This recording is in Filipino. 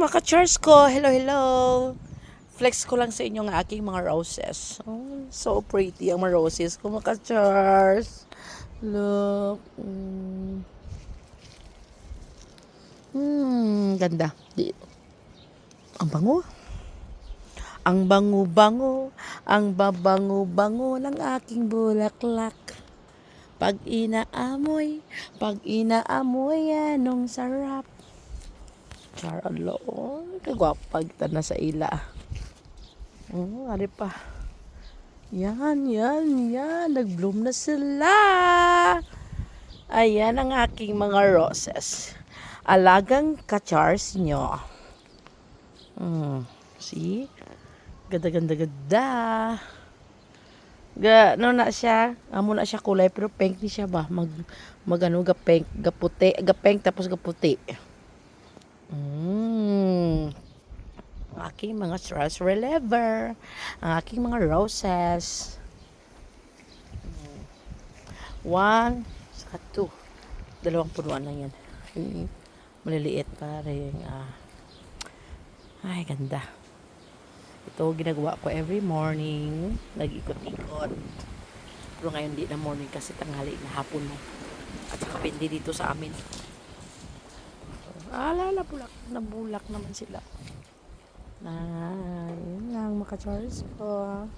Mga ka-chars ko, hello, hello. Flex ko lang sa inyo ng aking mga roses. Oh, so pretty ang mga roses ko, mga ka-chars. Look. Mm. Hmm, ganda. Ang bango. Ang bango-bango, ang babango-bango ng aking bulaklak. Pag inaamoy, pag inaamoy, anong sarap. Alo, oh, kagwapag na sa ila. Oh, ari pa. Yan, yan, yan. Nag-bloom na sila. Ayan ang aking mga roses. Alagang ka-chars nyo. Hmm, see? Ganda, ganda, ganda. Ga, ano na siya? Amo na siya kulay pero pink ni siya ba? Mag mag ano ga pink, ga puti, ga pink tapos ga puti. Ang aking mga stress reliever. Ang aking mga roses. One, saka two. Dalawang punuan lang yan. Maliliit pa rin. Ah. Ay, ganda. Ito ginagawa ko every morning. Nag-ikot-ikot. Pero ngayon di na morning kasi tanghali na hapon na. At saka pindi dito sa amin. Alala, bulak. Nabulak naman sila. Na, yun lang, maka-charge ko.